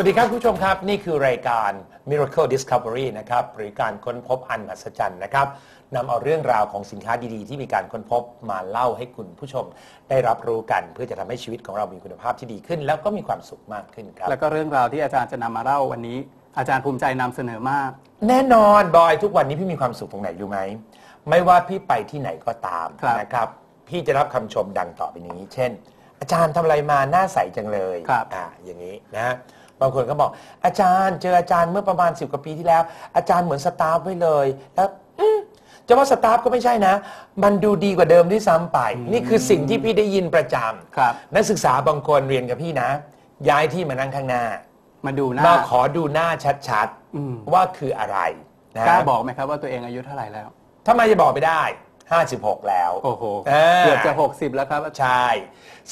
วัสดีครับคุณผู้ชมครับ นี่คือรายการ Miracle Discovery นะครับหรือการค้นพบอันมหัศจรรย์นะครับนำเอาเรื่องราวของสินค้าดีๆ ที่มีการค้นพบมาเล่าให้คุณผู้ชม ได้รับรู้กันเพื่อจะทำให้ชีวิตของเรามีคุณภาพที่ดีขึ้น แล้วก็มีความสุขมากขึ้นครับ แล้วก็เรื่องราวที่อาจารย์จะนำมาเล่าวันนี้ อาจารย์ภูมิใจนำเสนอมาก แน่นอนบอยทุกวันนี้พี่มีความสุขตรงไหนรู้ไหม ไม่ว่าพี่ไปที่ไหนก็ตามครับนะครับ พี่จะรับคำชมดังต่อไปนี้ เช่น อาจารย์ทำอะไรมาหน้าใสจังเลยครับ อ่าอย่างนี้นะ บางคนก็บอก อาจารย์เจออาจารย์เมื่อประมาณ10กว่าปีที่แล้ว อาจารย์เหมือนสตาฟไว้เลยแล้วอืมจะว่าสตาฟก็ไม่ใช่นะ มันดูดีกว่าเดิมด้วยซ้ำไป นี่คือสิ่งที่พี่ได้ยินประจำครับนักศึกษาบางคนเรียนกับพี่นะ ย้ายที่มานั่งข้างหน้า มาดูหน้า มาขอดูหน้าชัดอืม ๆ ว่าคืออะไรนะกล้าบอกไหมครับว่าตัวเองอายุเท่าไหร่แล้ว ทำไมจะบอกไม่ได้ 56 แล้วโอ้โหอ่าเกือบจะ 60 แล้วครับ ใช่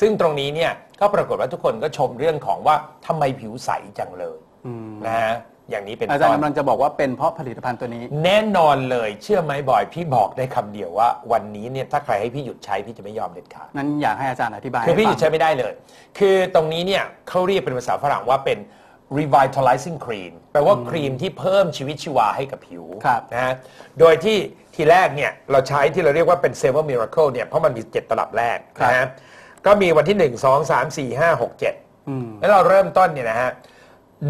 ซึ่งตรงนี้เนี่ยก็ปรากฏว่าทุกคนก็ชมเรื่องของว่าทำไมผิวใสจังเลยอืม นะฮะอย่างนี้เป็นอาจารย์ต้น กำลังจะบอกว่าเป็นเพราะผลิตภัณฑ์ตัวนี้ แน่นอนเลยเชื่อไหมบอย พี่บอกได้คำเดียวว่า วันนี้เนี่ยถ้าใครให้พี่หยุดใช้ พี่จะไม่ยอมเด็ดขาดนั้นอยากให้อาจารย์อธิบายคือพี่หให้ยุดฟัใช้งไม่ได้เลย คือตรงนี้เนี่ยเขาเรียกเป็นภาษาฝรั่งว่าเป็น revitalizing cream แปลว่าครีมที่เพิ่มชีวิตชีวาให้กับผิวครับนะฮะโดยที่ทีแรกเนี่ยเราใช้ที่เราเรียกว่าเป็น seven miracle เนี่ยเพราะมันมี 7 ตลับแรกครับ นะฮะก็มีวันที่ 1 2 3 4 5 6 7อืมแล้วเราเริ่มต้นเนี่ยนะฮะ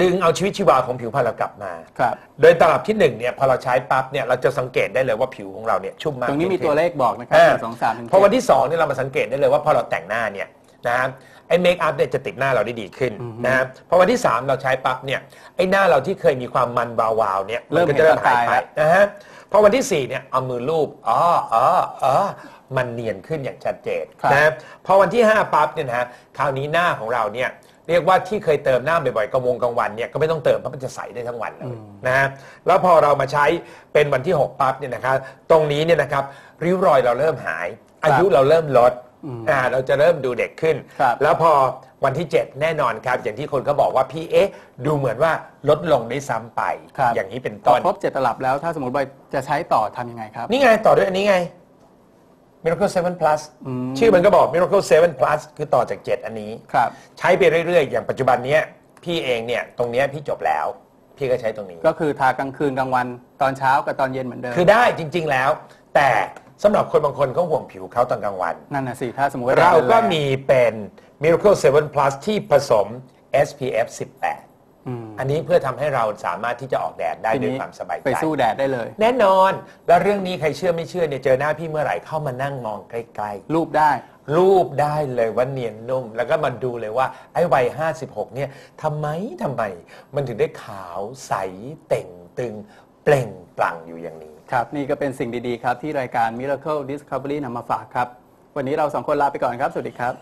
ดึงเอาชีวิตชีวาของผิวพรรณเรากลับมา ครับ โดยตลับที่1เนี่ยพอเราใช้ปั๊บเนี่ยเราจะสังเกตได้เลยว่าผิวของเราเนี่ยชุ่มมากตรงนี้มีขึ้ ตัวเลขบอกนะครับอ่าหนึ่งสองสามถึงพอวันที่2เนี่ยเรามาสังเกตได้เลยว่าพอเราแต่งหน้าเนี่ยนะฮะ ไอ้เมคอัพเนี่ยจะติดหน้าเราได้ดีขึ้นนะฮะพอวันที่ 3 เราใช้ปั๊บเนี่ยไอ้หน้าเราที่เคยมีความมันวาวๆเนี่ยมันก็จะเริ่มหายไปนะฮะพอวันที่ 4 เนี่ยเอามือลูบอ๋ออ๋ออ๋อมันเนียนขึ้นอย่างชัดเจนครับนะฮะพอวันที่ 5 ปั๊บเนี่ยนะฮะคราวนี้หน้าของเราเนี่ยเรียกว่าที่เคยเติมหน้าบ่อยๆกลางวงกลางวันเนี่ยก็ไม่ต้องเติมเพราะมันจะใสได้ทั้งวันเลยนะฮะแล้วพอเรามาใช้เป็นวันที่ 6 ปั๊บเนี่ยนะครับตรงนี้เนี่ยนะครับริ้วรอยเราเริ่มหาย อายุเราเริ่มลด อ่าเราจะเริ่มดูเด็กขึ้น ครับแล้วพอวันที่ 7 แน่นอนครับ อย่างที่คนเขาบอกว่าพี่เอ๊ะ ดูเหมือนว่าลดลงได้ซ้ำไป ครับ อย่างนี้เป็นพอต้น ครบเจ็ดตลับแล้วถ้าสมมติว่าจะใช้ต่อทำยังไงครับ นี่ไง ต่อด้วยอันนี้ไง Miracle 7 Plus อืมชื่อมันก็บอก Miracle 7 Plus คือต่อจาก 7 อันนี้ ครับ ใช้ไปเรื่อย ๆ อย่างปัจจุบันเนี้ยพี่เองเนี่ย ตรงเนี้ยพี่จบแล้ว พี่ก็ใช้ตรงนี้ ก็คือทากลางคืนกลางวันตอนเช้ากับตอนเย็นเหมือนเดิม คือได้จริง ๆแล้ว แต่ สำหรับคนบางคนเขาห่วงผิวเขาตอนกลางวัน นั่นน่ะสิถ้าสมมติว่าเราก็แดดแงมีเป็น Miracle 7 Plus ที่ผสม SPF 18 อืม อันนี้เพื่อทำให้เราสามารถที่จะออกแดดได้ทีด้วยนี้ความสบายใจ ไปสู้แดดได้เลย แน่นอน แล้วเรื่องนี้ใครเชื่อไม่เชื่อเนี่ยเจอหน้าพี่เมื่อไหร่เข้ามานั่งมองใกล้ๆรูปได้รูปได้เลยว่าเนียนนุ่ม แล้วก็มาดูเลยว่าไอ้วัย 56 เนี่ยทำไมทำไม มันถึงได้ขาวใสเต่งตึง เปล่งปลั่งอยู่อย่างนี้ ครับ นี่ก็เป็นสิ่งดี ๆ ครับ ที่รายการ Miracle Discovery นำมาฝากครับ วันนี้เราสองคนลาไปก่อนครับ สวัสดีครับ